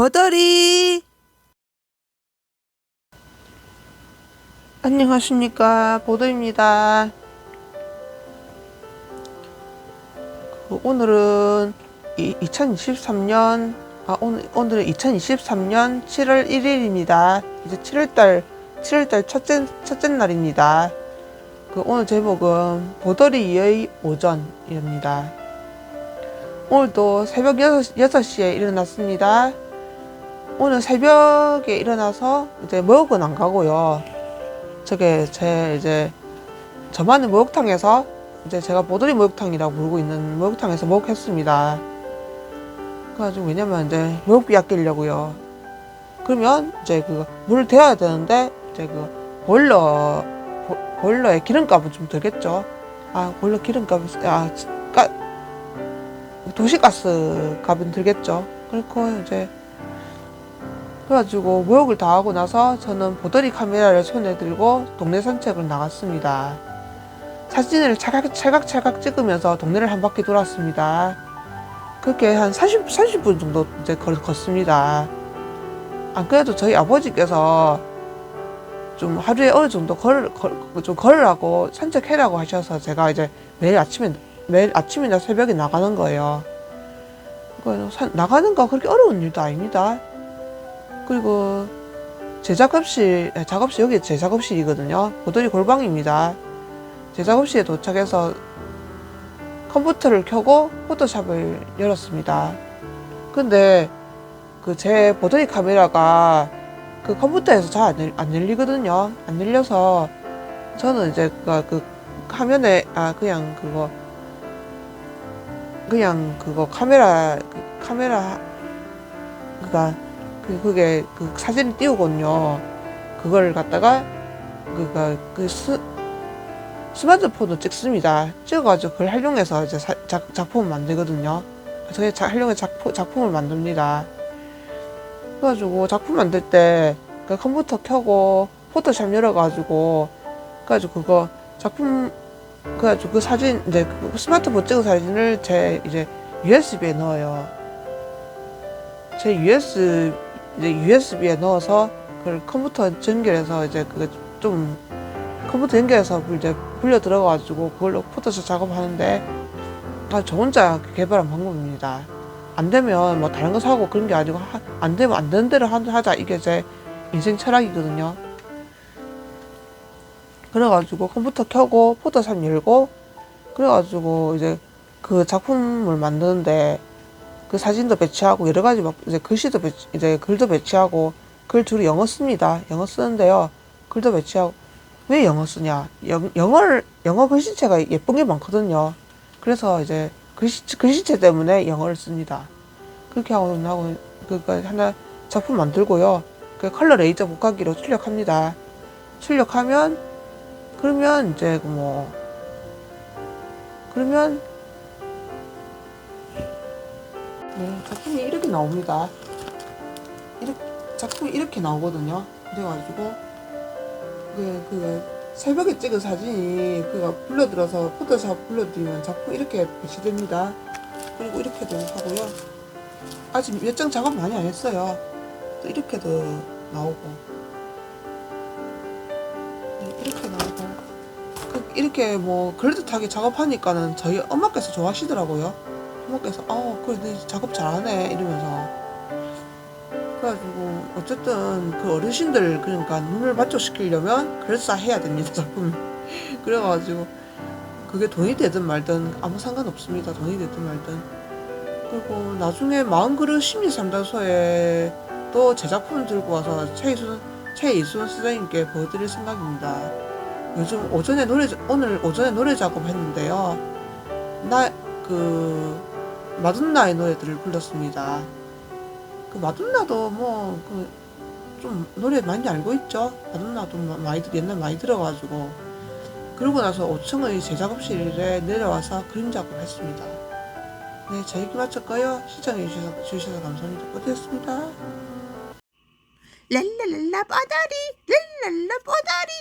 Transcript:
버더리. 안녕하십니까. 보더입니다. 그 오늘은 이, 2023년 아 오늘 오늘은 2023년 7월 1일입니다. 이제 7월달 7월달 첫째 첫째 날입니다. 그 오늘 제목은 보더리의 오전입니다. 오늘도 새벽 6, 6시에 일어났습니다. 오늘 새벽에 일어나서 이제 목욕은 안 가고요. 저게 제 이제 저만의 목욕탕에서 이제 제가 보더리 목욕탕이라고 부르고 있는 목욕탕에서 목욕했습니다. 그래가지고 왜냐면 이제 목욕비 아끼려고요. 그러면 이제 그 물을 데워야 되는데 이제 그 보일러 보, 보일러에 기름값은 좀 들겠죠. 아 보일러 기름값이 아 까, 도시가스 값은 들겠죠. 그렇고 이제 그래가지고 목욕을 다 하고 나서 저는 보더리 카메라를 손에 들고 동네 산책을 나갔습니다. 사진을 찰칵 찰칵 찍으면서 동네를 한 바퀴 돌았습니다. 그렇게 한 40, 30분 정도 이제 걸, 걷습니다. 안 그래도 저희 아버지께서 좀 하루에 어느 정도 걸, 걸, 좀 걸으라고 산책해라고 하셔서 제가 이제 매일 아침에 매일 아침이나 새벽에 나가는 거예요. 나가는 거 그렇게 어려운 일도 아닙니다. 그리고 제 작업실, 아, 작업실 여기 제 작업실이거든요. 보더리 골방입니다. 제 작업실에 도착해서 컴퓨터를 켜고 포토샵을 열었습니다. 근데 그 제 보더리 카메라가 그 컴퓨터에서 잘안 안 열리거든요. 안 열려서 저는 이제 그, 그 화면에 아 그냥 그거 그냥 그거 카메라 그 카메라 그가 그 그게 그 사진을 띄우거든요. 그걸 갖다가 그가 그 스, 스마트폰으로 찍습니다. 찍어가지고 그걸 활용해서 이제 사, 작, 작품을 만들거든요. 자, 활용해 작품, 작품을 만듭니다. 그래가지고 작품 만들 때 그 컴퓨터 켜고 포토샵 열어가지고 그래가지고 그거 작품 그래가지고 그 사진 이제 그 스마트폰 찍은 사진을 제 이제 USB에 넣어요. 제 US 이제 USB에 넣어서 그걸 컴퓨터 연결해서 이제 그게 좀 컴퓨터 연결해서 이제 불려 들어가가지고 그걸로 포토샵 작업하는데 아, 저 혼자 개발한 방법입니다. 안 되면 뭐 다른 거 사고 그런 게 아니고 하- 안 되면 안 되는 대로 하- 하자 이게 제 인생 철학이거든요. 그래가지고 컴퓨터 켜고 포토샵 열고 그래가지고 이제 그 작품을 만드는데 그 사진도 배치하고 여러 가지 막 이제 글씨도 배치, 이제 글도 배치하고 글 주로 영어 씁니다. 영어 쓰는데요. 글도 배치하고 왜 영어 쓰냐? 영, 영어를 영어 글씨체가 예쁜 게 많거든요. 그래서 이제 글씨 글씨체 때문에 영어를 씁니다. 그렇게 하고 하고 그거 하나 작품 만들고요. 그 컬러 레이저 복각기로 출력합니다. 출력하면 그러면 이제 그뭐 그러면 네, 작품이 이렇게 나옵니다. 이렇게 작품이 이렇게 나오거든요. 그래가지고 그, 그 새벽에 찍은 사진이 그가 불러들어서 포토샵 불러들이면 작품 이렇게 배치됩니다. 그리고 이렇게도 하고요. 아직 몇 장 작업 많이 안 했어요. 또 이렇게도 나오고 네, 이렇게 나오고 그- 이렇게 뭐 그럴듯하게 작업하니까는 저희 엄마께서 좋아하시더라고요. 엄마께서 어 그래 너 작업 잘하네 이러면서 그래가지고 어쨌든 그 어르신들 그러니까 눈을 만족시키려면 그럴싸해야 됩니다 작품. 그래가지고 그게 돈이 되든 말든 아무 상관없습니다 돈이 되든 말든. 그리고 나중에 마음 그릇 심리 상담소에 또 제 작품을 들고 와서 최이순 최이순 선생님께 보여드릴 생각입니다. 요즘 오전에 노래 오늘 오전에 노래 작업했는데요. 나 그 마돈나의 노래들을 불렀습니다. 그 마돈나도 뭐 그 좀 노래 많이 알고 있죠. 마돈나도 마- 많이 들- 옛날 많이 들어가지고 그러고 나서 5층의 제 작업실에 내려와서 그림 작업했습니다. 네, 제 얘기 마쳤고요. 시청해 주셔서, 주셔서 감사합니다. 뻐다리 랄랄라 뻐다리 랄랄라 뻐다리